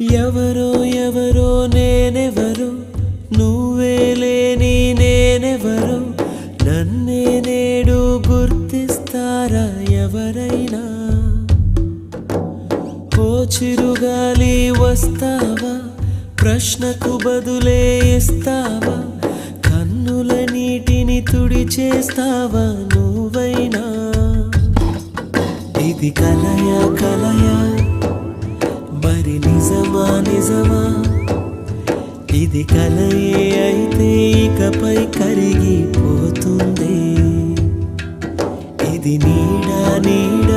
ఎవరో ఎవరో నేనెవరు? నువ్వే లేని నేనెవరు? నన్నే నేడు గుర్తిస్తారా ఎవరైనా? ఓ చిరుగాలి వస్తావా? ప్రశ్నకు బదులే ఇస్తావా? కన్నుల నీటిని తుడిచేస్తావా నువ్వైనా? ఇది కలయా కలయా. నిజమా? ఇది కలయే అయితే ఇకపై కరిగిపోతుంది. ఇది నీడా నీడ